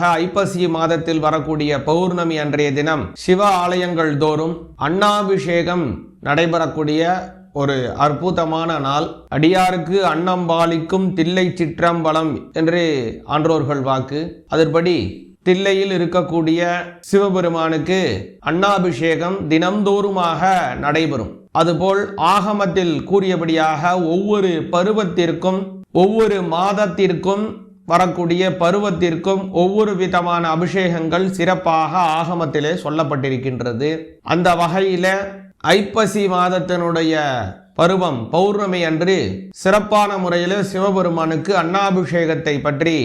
ஐப்பசி மாதத்தில் வரக்கூடிய பௌர்ணமி அன்றைய தினம் சிவ ஆலயங்கள் தோறும் அண்ணாபிஷேகம் நடைபெறக்கூடிய ஒரு அற்புதமான நாள். அடியாருக்கு அன்னம்பாலிக்கும் தில்லை சிற்றம்பலம் என்று ஆன்றோர்கள் வாக்கு. அதன்படி தில்லையில் இருக்கக்கூடிய சிவபெருமானுக்கு அன்னாபிஷேகம் தினம்தோறுமாக நடைபெறும். அதுபோல் ஆகமத்தில் கூறியபடியாக ஒவ்வொரு பருவத்திற்கும் ஒவ்வொரு மாதத்திற்கும் வரக்கூடிய பருவத்திற்கும் ஒவ்வொரு விதமான அபிஷேகங்கள் சிறப்பாக ஆகமத்திலே சொல்லப்பட்டிருக்கின்றது. அந்த வகையில ஐப்பசி மாதத்தினுடைய பருவம் பௌர்ணமி அன்று சிறப்பான முறையில் சிவபெருமானுக்கு அன்னாபிஷேகத்தை பற்றி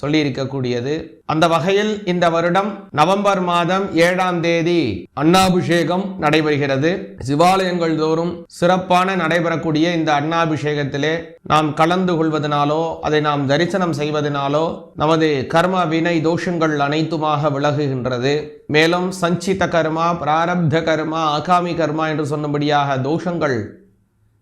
சொல்லியிருக்கக்கூடியது. அந்த வகையில் இந்த வருடம் நவம்பர் மாதம் ஏழாம் தேதி அன்னாபிஷேகம் நடைபெறுகிறது. சிவாலயங்கள் தோறும் சிறப்பான நடைபெறக்கூடிய இந்த அன்னாபிஷேகத்திலே நாம் கலந்து கொள்வதனாலோ அதை நாம் தரிசனம் செய்வதனாலோ நமது கர்ம வினை தோஷங்கள் அனைத்துமாக விலகுகின்றது. மேலும் சஞ்சித கர்மா பிராரப்த கர்மா ஆகாமி கர்மா என்று சொன்னபடியாக தோஷங்கள்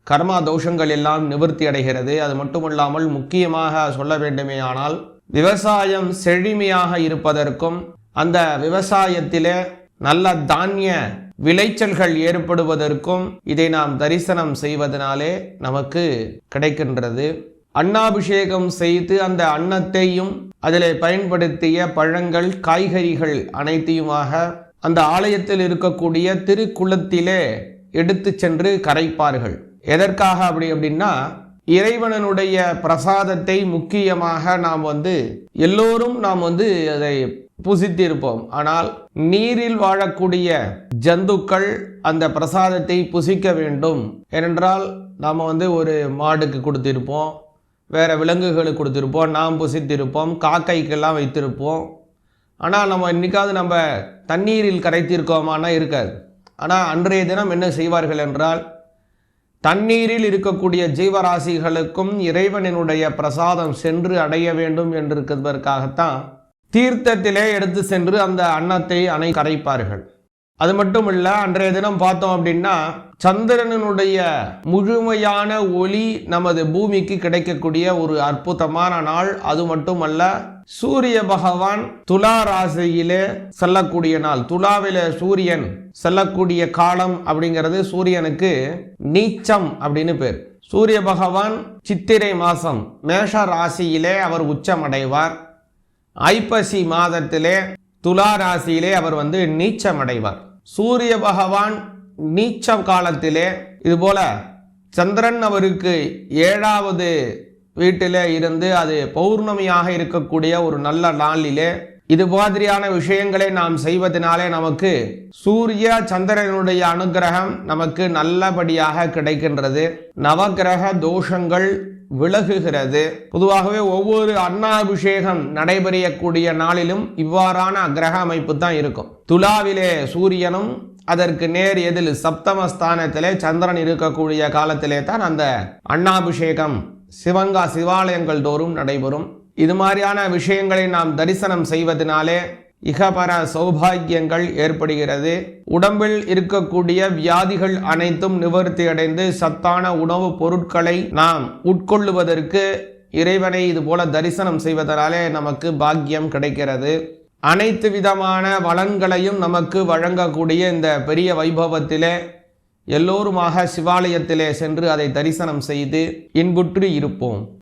கர்மா தோஷங்கள் எல்லாம் நிவர்த்தி அடைகிறது. அது மட்டுமல்லாமல் முக்கியமாக சொல்ல வேண்டுமேயானால் விவசாயம் செழுமையாக இருப்பதற்கும் அந்த விவசாயத்திலே நல்ல தானிய விளைச்சல்கள் ஏற்படுவதற்கும் இதை நாம் தரிசனம் செய்வதனாலே நமக்கு கிடைக்கின்றது. அன்னாபிஷேகம் செய்து அந்த அன்னத்தையும் அதில் பயன்படுத்திய பழங்கள் காய்கறிகள் அனைத்தையுமாக அந்த ஆலயத்தில் இருக்கக்கூடிய திருக்குளத்திலே எடுத்து சென்று கரைப்பார்கள். எதற்காக அப்படி அப்படின்னா இறைவனனுடைய பிரசாதத்தை முக்கியமாக நாம் வந்து எல்லோரும் நாம் வந்து அதை புசித்திருப்போம். ஆனால் நீரில் வாழக்கூடிய ஜந்துக்கள் அந்த பிரசாதத்தை புசிக்க வேண்டும். ஏனென்றால் நாம் வந்து ஒரு மாடுக்கு கொடுத்திருப்போம். வேற விலங்குகளுக்கு கொடுத்திருப்போம். நாம் புசித்திருப்போம். காக்கைக்கெல்லாம் வைத்திருப்போம். ஆனால் நம்ம இன்னைக்காவது நம்ம தண்ணீரில் கரைத்திருக்கோமானா இருக்காது. ஆனால் அன்றைய தினம் என்ன செய்வார்கள் என்றால் தண்ணீரில் இருக்கக்கூடிய ஜீவராசிகளுக்கும் இறைவனினுடைய பிரசாதம் சென்று அடைய வேண்டும் என்றிருக்கிறதற்காகத்தான் தீர்த்தத்திலே எடுத்து சென்று அந்த அன்னத்தை அணை கரைப்பார்கள். அது மட்டும் இல்ல அன்றைய தினம் பார்த்தோம் அப்படின்னா சந்திரனுடைய முழுமையான ஒளி நமது பூமிக்கு கிடைக்கக்கூடிய ஒரு அற்புதமான நாள். அது மட்டுமல்ல சூரிய பகவான் துலா ராசியிலே செல்லக்கூடிய நாள். துலாவில சூரியன் செல்லக்கூடிய காலம் அப்படிங்கிறது சூரியனுக்கு நீச்சம் அப்படின்னு பேர். சூரிய பகவான் சித்திரை மாசம் மேஷ ராசியிலே அவர் உச்சம் அடைவார் ஐப்பசி மாதத்திலே துலா ராசியிலே அவர் வந்து நீச்சம் அடைவார். சூரிய பகவான் நீச்சம் காலத்திலே இதுபோல சந்திரன் அவருக்கு ஏழாவது வீட்டில் இருந்து அது பௌர்ணமியாக இருக்கக்கூடிய ஒரு நல்ல நாளிலே இது மாதிரியான விஷயங்களை நாம் செய்வதனாலே நமக்கு சூரிய சந்திரனுடைய அனுகிரகம் நமக்கு நல்லபடியாக கிடைக்கின்றது. நவகிரக தோஷங்கள் விலகுகிறது. பொதுவாகவே ஒவ்வொரு அன்னாபிஷேகம் நடைபெறக்கூடிய நாளிலும் இவ்வாறான கிரக அமைப்பு தான் இருக்கும். துலாவிலே சூரியனும் அதற்கு நேர் எதில் சப்தமஸ்தானத்திலே சந்திரன் இருக்கக்கூடிய காலத்திலே தான் அந்த அன்னாபிஷேகம் சிவங்கா சிவாலயங்கள் தோறும் நடைபெறும். இது மாதிரியான விஷயங்களை நாம் தரிசனம் செய்வதனாலே இகபர சௌபாகியங்கள் ஏற்படுகிறது. உடம்பில் இருக்கக்கூடிய வியாதிகள் அனைத்தும் நிவர்த்தி அடைந்து சத்தான உணவுப் பொருட்களை நாம் உட்கொள்ளுவதற்கு இறைவனை இது போல தரிசனம் செய்வதனாலே நமக்கு பாக்கியம் கிடைக்கிறது. அனைத்து விதமான வளன்களையும் நமக்கு வழங்கக்கூடிய இந்த பெரிய வைபவத்திலே எல்லோருமாக சிவாலயத்திலே சென்று அதை தரிசனம் செய்து இன்புற்று இருப்போம்.